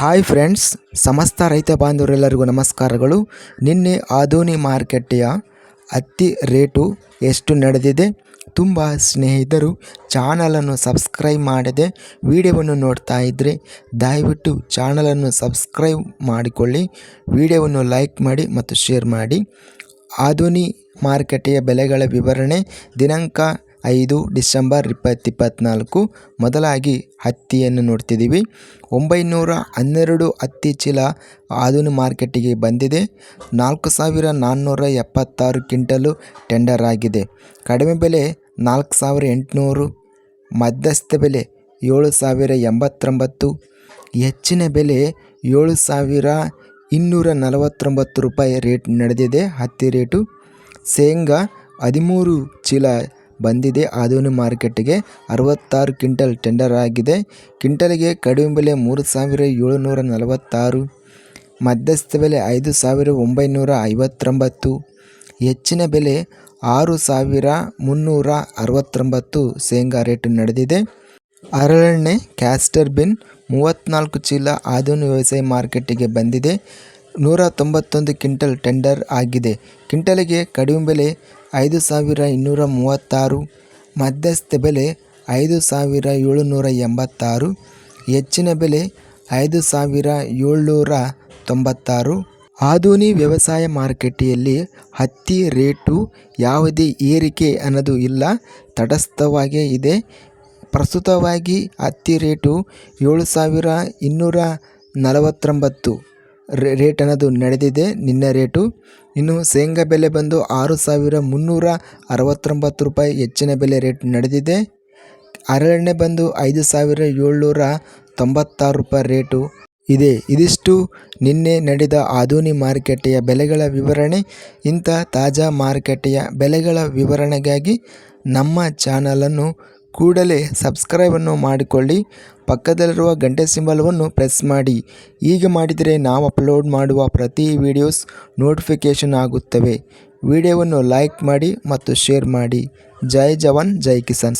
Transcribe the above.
Hi friends ಸಮಸ್ತ ರೈತ ಬಾಂಧವರೆಲ್ಲರಿಗೂ ನಮಸ್ಕಾರಗಳು. ನಿನ್ನೆ ಆಧುನಿ ಮಾರುಕಟ್ಟೆಯ ಹತ್ತಿ ರೇಟು ಎಷ್ಟು ನಡೆದಿದೆ? ತುಂಬ ಸ್ನೇಹಿತರು ಚಾನಲನ್ನು ಸಬ್ಸ್ಕ್ರೈಬ್ ಮಾಡದೆ ವಿಡಿಯೋವನ್ನು ನೋಡ್ತಾ ಇದ್ದರೆ ದಯವಿಟ್ಟು ಚಾನಲನ್ನು ಸಬ್ಸ್ಕ್ರೈಬ್ ಮಾಡಿಕೊಳ್ಳಿ. ವಿಡಿಯೋವನ್ನು ಲೈಕ್ ಮಾಡಿ ಮತ್ತು ಶೇರ್ ಮಾಡಿ. ಆಧುನಿ ಮಾರುಕಟ್ಟೆಯ ಬೆಲೆಗಳ ವಿವರಣೆ, ದಿನಾಂಕ ಐದು ಡಿಸೆಂಬರ್ ಇಪ್ಪತ್ತಿಪ್ಪತ್ನಾಲ್ಕು. ಮೊದಲಾಗಿ ಹತ್ತಿಯನ್ನು ನೋಡ್ತಿದ್ದೀವಿ. ಒಂಬೈನೂರ ಹನ್ನೆರಡು ಹತ್ತಿ ಚೀಲ ಆಧುನಿಕ ಮಾರ್ಕೆಟಿಗೆ ಬಂದಿದೆ. ನಾಲ್ಕು ಸಾವಿರ ನಾನ್ನೂರ ಎಪ್ಪತ್ತಾರು ಕ್ವಿಂಟಲು ಟೆಂಡರ್ ಆಗಿದೆ. ಕಡಿಮೆ ಬೆಲೆ ನಾಲ್ಕು ಸಾವಿರ ಎಂಟುನೂರು, ಮಧ್ಯಸ್ಥ ಬೆಲೆ ಏಳು ಸಾವಿರ ಎಂಬತ್ತೊಂಬತ್ತು, ಹೆಚ್ಚಿನ ಬೆಲೆ ಏಳು ಸಾವಿರ ಇನ್ನೂರ ನಲವತ್ತೊಂಬತ್ತು ರೂಪಾಯಿ ರೇಟ್ ನಡೆದಿದೆ. ಹತ್ತಿ ರೇಟು, ಶೇಂಗಾ ಹದಿಮೂರು ಚೀಲ ಬಂದಿದೆ. ಆದೂನು ಮಾರ್ಕೆಟ್ಗೆ ಅರವತ್ತಾರು ಕ್ವಿಂಟಲ್ ಟೆಂಡರ್ ಆಗಿದೆ. ಕ್ವಿಂಟಲ್ಗೆ ಕಡಿಮೆ ಬೆಲೆ ಮೂರು ಸಾವಿರ ಏಳುನೂರ ನಲವತ್ತಾರು, ಮಧ್ಯಸ್ಥ ಬೆಲೆ ಐದು ಸಾವಿರ ಒಂಬೈನೂರ ಐವತ್ತೊಂಬತ್ತು, ಹೆಚ್ಚಿನ ಬೆಲೆ ಆರು ಸಾವಿರ ಮುನ್ನೂರ ಅರವತ್ತೊಂಬತ್ತು ಶೇಂಗಾ ರೇಟ್ ನಡೆದಿದೆ. ಹರಳೆಣ್ಣೆ ಕ್ಯಾಸ್ಟರ್ ಬಿನ್ ಮೂವತ್ತ್ನಾಲ್ಕು ಚೀಲ ಆದೂನು ವ್ಯವಸಾಯ ಮಾರ್ಕೆಟಿಗೆ ಬಂದಿದೆ. ನೂರ ತೊಂಬತ್ತೊಂದು ಕ್ವಿಂಟಲ್ ಟೆಂಡರ್ ಆಗಿದೆ. ಕ್ವಿಂಟಲಿಗೆ ಕಡಿಮೆ ಬೆಲೆ ಐದು ಸಾವಿರ ಇನ್ನೂರ ಮೂವತ್ತಾರು, ಮಧ್ಯಸ್ಥ ಬೆಲೆ ಐದು ಸಾವಿರ ಏಳುನೂರ ಎಂಬತ್ತಾರು, ಹೆಚ್ಚಿನ ಬೆಲೆ ಐದು ಸಾವಿರ ಏಳ್ನೂರ ತೊಂಬತ್ತಾರು. ಆಧುನಿ ವ್ಯವಸಾಯ ಮಾರುಕಟ್ಟೆಯಲ್ಲಿ ಹತ್ತಿ ರೇಟು ಯಾವುದೇ ಏರಿಕೆ ಅನ್ನೋದು ಇಲ್ಲ, ತಟಸ್ಥವಾಗೇ ಇದೆ. ಪ್ರಸ್ತುತವಾಗಿ ಹತ್ತಿ ರೇಟು ಏಳು ಸಾವಿರ ಇನ್ನೂರ ನಲವತ್ತೊಂಬತ್ತು. ರೇಟ್ ಅನ್ನೋದು ನಡೆದಿದೆ. ನಿನ್ನೆ ರೇಟು ಇನ್ನು ಶೇಂಗಾ ಬೆಲೆ ಬಂದು ಆರು ಸಾವಿರ ಮುನ್ನೂರ ಅರವತ್ತೊಂಬತ್ತು ರೂಪಾಯಿ ಹೆಚ್ಚಿನ ಬೆಲೆ ರೇಟ್ ನಡೆದಿದೆ. ಹರಳೆಣ್ಣೆ ಬಂದು ಐದು ಸಾವಿರ ಏಳ್ನೂರ ತೊಂಬತ್ತಾರು ರೂಪಾಯಿ ರೇಟು ಇದೆ. ಇದಿಷ್ಟು ನಿನ್ನೆ ನಡೆದ ಆಧುನಿ ಮಾರುಕಟ್ಟೆಯ ಬೆಲೆಗಳ ವಿವರಣೆ. ಇಂಥ ತಾಜಾ ಮಾರುಕಟ್ಟೆಯ ಬೆಲೆಗಳ ವಿವರಣೆಗಾಗಿ ನಮ್ಮ ಚಾನಲನ್ನು ಕೂಡಲೇ ಸಬ್ಸ್ಕ್ರೈಬನ್ನು ಮಾಡಿಕೊಳ್ಳಿ. ಪಕ್ಕದಲ್ಲಿರುವ ಗಂಟೆ ಸಿಂಬಲವನ್ನು ಪ್ರೆಸ್ ಮಾಡಿ. ಹೀಗೆ ಮಾಡಿದರೆ ನಾವು ಅಪ್ಲೋಡ್ ಮಾಡುವ ಪ್ರತಿ ವಿಡಿಯೋಸ್ ನೋಟಿಫಿಕೇಷನ್ ಆಗುತ್ತವೆ. ವಿಡಿಯೋವನ್ನು ಲೈಕ್ ಮಾಡಿ ಮತ್ತು ಶೇರ್ ಮಾಡಿ. ಜೈ ಜವಾನ್, ಜೈ ಕಿಸಾನ್.